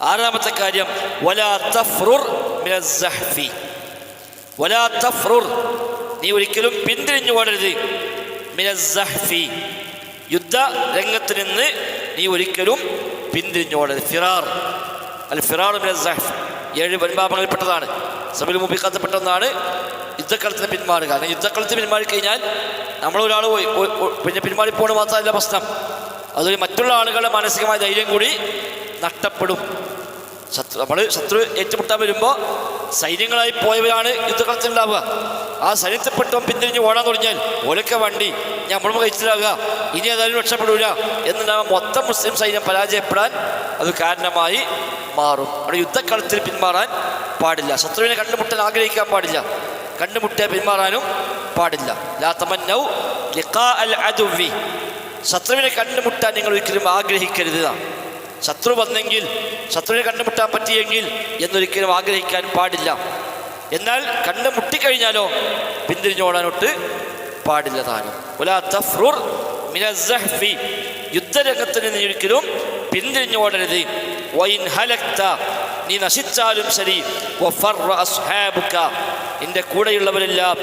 ആറാമത്തെ കാര്യം വലാ തഫ്റുർ വലാ തഫ്റുർ നീ ഒരിക്കലും പിന്തിരിഞ്ഞു ഓടരുത് മിന യുദ്ധ രംഗത്ത് നിന്ന് നീ ഒരിക്കലും പിന്തിരിഞ്ഞു ഓടരുത് ഫിറാർ. അൽ ഫിറാർ മിന സഹ്ഫ് ഏഴ് വൻപാപങ്ങളിൽപ്പെട്ടതാണ്. സഭയിൽ മുമ്പിക്കാത്തപ്പെട്ടതാണ് യുദ്ധക്കളത്തിന് പിന്മാറുക. അല്ലെങ്കിൽ യുദ്ധക്കളത്തിന് പിന്മാറി കഴിഞ്ഞാൽ നമ്മളൊരാൾ പിന്നെ പിന്മാറിപ്പോണ് മാത്രമല്ല പ്രശ്നം. അതൊരു മറ്റുള്ള ആളുകളുടെ മാനസികമായ ധൈര്യം കൂടി നഷ്ടപ്പെടും. ശത്രു നമ്മൾ ശത്രു ഏറ്റുമുട്ടാൻ വരുമ്പോൾ സൈന്യങ്ങളായി പോയവരാണ് യുദ്ധകളത്തിലുണ്ടാവുക ആ സൈന്യത്തിൽപ്പെട്ടവൻ പിന്തിരിഞ്ഞ് ഓടാൻ തുടങ്ങിയാൽ ഒരൊക്കെ വണ്ടി നമ്മൾ കഴിച്ചിലാകുക ഇനി ഏതായാലും രക്ഷപ്പെടൂല എന്നുണ്ടാകും മൊത്തം മുസ്ലിം സൈന്യം പരാജയപ്പെടാൻ അത് കാരണമായി മാറും. അവിടെ യുദ്ധക്കളത്തിൽ പിന്മാറാൻ പാടില്ല. ശത്രുവിനെ കണ്ടുമുട്ടാൻ ആഗ്രഹിക്കാൻ പാടില്ല. കണ്ടുമുട്ടിയാൽ പിന്മാറാനും പാടില്ല. ലാത്തമന്നൗ തമന്നൗ ലിഖാ അൽ അദുവി ശത്രുവിനെ കണ്ടുമുട്ടാൻ നിങ്ങൾ ഒരിക്കലും ആഗ്രഹിക്കരുത്. ശത്രു വന്നെങ്കിൽ ശത്രുവിനെ കണ്ടുമുട്ടാൻ പറ്റിയെങ്കിൽ എന്നൊരിക്കലും ആഗ്രഹിക്കാൻ പാടില്ല. എന്നാൽ കണ്ടുമുട്ടിക്കഴിഞ്ഞാലോ പിന്തിരിഞ്ഞോടാനൊട്ട് പാടില്ല താനും. ഒലാ നിന്ന് ഒരിക്കലും പിന്തിരിഞ്ഞോടരുത് ഹലക്ത നീ നശിച്ചാലും ശരി. എന്റെ കൂടെയുള്ളവരെല്ലാം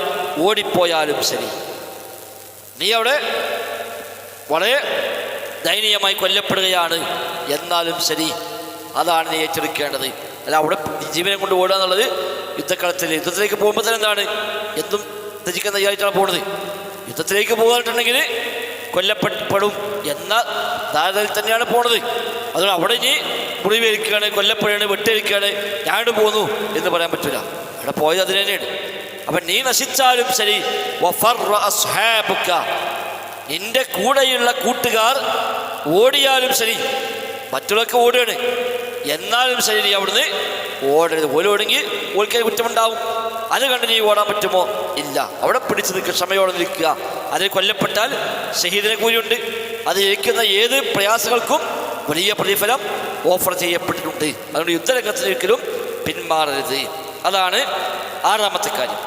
ഓടിപ്പോയാലും ശരി. നീ അവിടെ വളരെ ദയനീയമായി കൊല്ലപ്പെടുകയാണ്. എന്നാലും ശരി അതാണ് നീ ഏറ്റെടുക്കേണ്ടത്. അല്ല അവിടെ ജീവനെ കൊണ്ട് ഓടുക എന്നുള്ളത് യുദ്ധക്കളത്തിൽ. യുദ്ധത്തിലേക്ക് പോകുമ്പോൾ തന്നെ എന്താണ്? എന്തും ത്യജിക്കാൻ തയ്യാറായിട്ടാണ് പോകുന്നത്. യുദ്ധത്തിലേക്ക് പോകാനിട്ടുണ്ടെങ്കിൽ കൊല്ലപ്പെടും എന്ന ധാരണയിൽ തന്നെയാണ് പോണത്. അതുകൊണ്ട് അവിടെ ഇനി മുറിവേൽക്കുകയാണ് കൊല്ലപ്പെടുകയാണ് വെട്ടേൽക്കുകയാണ് ഞാനിട്ട് പോന്നു എന്ന് പറയാൻ പറ്റില്ല അവിടെ പോയത് അതിന് തന്നെയാണ്. അപ്പം നീ നശിച്ചാലും ശരി. നിന്റെ കൂടെയുള്ള കൂട്ടുകാർ ഓടിയാലും ശരി മറ്റുള്ളവർക്ക് ഓടുകയാണ്. എന്നാലും ശരി അവിടുന്ന് ഓടരുത്. ഓലോടെങ്കിൽ ഓൽക്കേ കുറ്റമുണ്ടാവും. അത് കണ്ട് നീ ഓടാൻ പറ്റുമോ? ഇല്ല. അവിടെ പിടിച്ചു നിൽക്കുക ക്ഷമയോടെ നിൽക്കുക. അതിൽ കൊല്ലപ്പെട്ടാൽ ഷഹീദിനെ കൂലിയുണ്ട്. അത് ജയിക്കുന്ന ഏത് പ്രയാസങ്ങൾക്കും വലിയ പ്രതിഫലം ഓഫർ ചെയ്യപ്പെട്ടിട്ടുണ്ട്. അതുകൊണ്ട് യുദ്ധരംഗത്തിൽ ഒരിക്കലും പിന്മാറരുത്. അതാണ് ആറാമത്തെ കാര്യം.